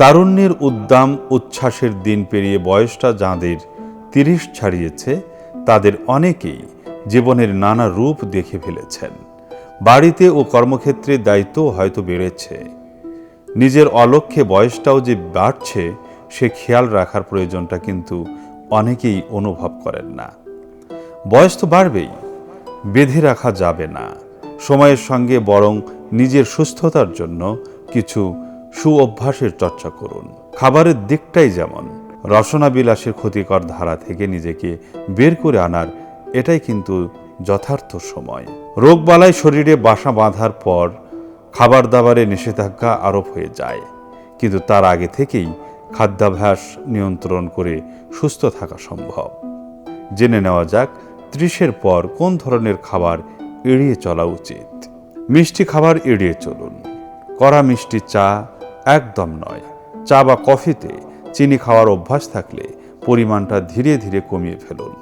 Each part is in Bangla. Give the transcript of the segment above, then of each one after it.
তারুণ্যের উদ্দাম উচ্ছ্বাসের দিন পেরিয়ে বয়সটা যাঁদের তিরিশ ছাড়িয়েছে, তাদের অনেকেই জীবনের নানা রূপ দেখে ফেলেছেন। বাড়িতে ও কর্মক্ষেত্রে দায়িত্ব হয়তো বেড়েছে। নিজের অলক্ষ্যে বয়সটাও যে বাড়ছে, সে খেয়াল রাখার প্রয়োজনটা কিন্তু অনেকেই অনুভব করেন না। বয়স তো বাড়বেই, বেঁধে রাখা যাবে না। সময়ের সঙ্গে বরং নিজের সুস্থতার জন্য কিছু সুঅভ্যাসের চর্চা করুন। খাবারের দিকটাই যেমন রসনা বিলাসের ক্ষতিকর ধারা থেকে নিজেকে বের করে আনার এটাই কিন্তু যথার্থ সময়। রোগবালাই শরীরে বাসা বাঁধার পর খাবার দাবারে নিষেধাজ্ঞা আরোপ হয়ে যায়। কিন্তু তার আগে থেকেই খাদ্যাভ্যাস নিয়ন্ত্রণ করে সুস্থ থাকা সম্ভব। জেনে নেওয়া যাক ত্রিশের পর কোন ধরনের খাবার এড়িয়ে চলা উচিত। মিষ্টি খাবার এড়িয়ে চলুন। কড়া মিষ্টি চা একদম নয়। চা বা কফিতে চিনি খাওয়ার অভ্যাস থাকলে পরিমাণটা ধীরে ধীরে কমিয়ে ফেলুন।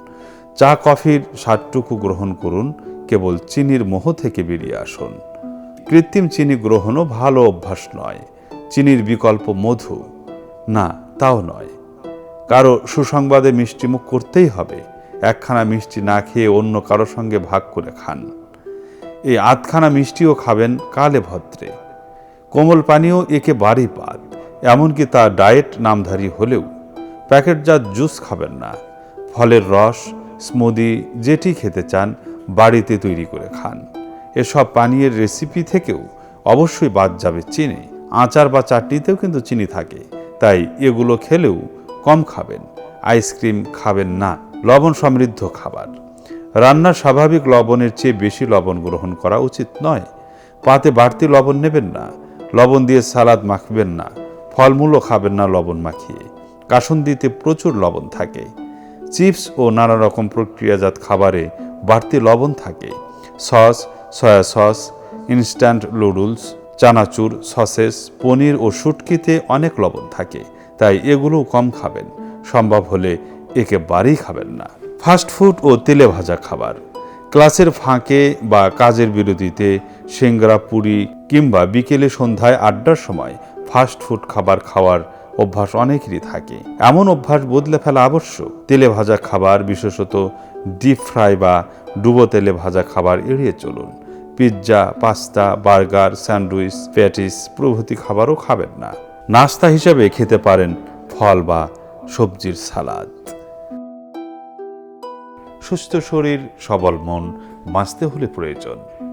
চা, কফির স্বাদটুকু গ্রহণ করুন, কেবল চিনির মোহ থেকে বেরিয়ে আসুন। কৃত্রিম চিনি গ্রহণও ভালো অভ্যাস নয়। চিনির বিকল্প মধু? না, তাও নয়। কারও সুসংবাদে মিষ্টিমুখ করতেই হবে। একখানা মিষ্টি না খেয়ে অন্য কারও সঙ্গে ভাগ করে খান। এই আধখানা মিষ্টিও খাবেন কালে ভদ্রে। কোমল পানীয় একেবারেই পাত, এমনকি তা ডায়েট নামধারী হলেও প্যাকেটজাত জুস খাবেন না। ফলের রস, স্মুদি, যেটি খেতে চান, বাড়িতে তৈরি করে খান। এসব পানীয়ের রেসিপি থেকেও অবশ্যই বাদ যাবে চিনি। আচার বা চাটনিতেও কিন্তু চিনি থাকে, তাই এগুলো খেলেও কম খাবেন। আইসক্রিম খাবেন না, লবণ সমৃদ্ধ খাবার। রান্নার স্বাভাবিক লবণের চেয়ে বেশি লবণ গ্রহণ করা উচিত নয়। পাতে বাড়তি লবণ নেবেন না লবণ দিয়ে সালাদ মাখবেন না, ফলমূলও খাবেন না লবণ মাখিয়ে। কাসুন্দিতে প্রচুর লবণ থাকে। চিপস ও নানা রকম প্রক্রিয়াজাত খাবারে বাড়তি লবণ থাকে। Sauce, soy sauce, instant noodles, চানাচুর, সসেস, পনির ও শুটকিতে অনেক লবণ থাকে, তাই এগুলোও কম খাবেন। সম্ভব হলে একেবারেই খাবেন না। ফাস্টফুড ও তেলে ভাজা খাবার। ক্লাসের ফাঁকে বা কাজের বিরতিতে সিংড়া পুরি কিংবা বিকেলে সন্ধ্যায় আড্ডার সময় ফাস্ট ফুড খাবার খাওয়ার অভ্যাস অনেকেরই থাকে। এমন অভ্যাস বদলে ফেলা আবশ্যক। তেলে ভাজা খাবার, বিশেষত ডিপ ফ্রাই বা ডুবো তেলে ভাজা খাবার এড়িয়ে চলুন। Pizza pasta burger sandwich patties প্রভৃতি খাবারও খাবেন না। নাস্তা হিসেবে খেতে পারেন ফল বা সবজির সালাদ। সুস্থ শরীর সবল মন বাঁচতে হলে প্রয়োজন।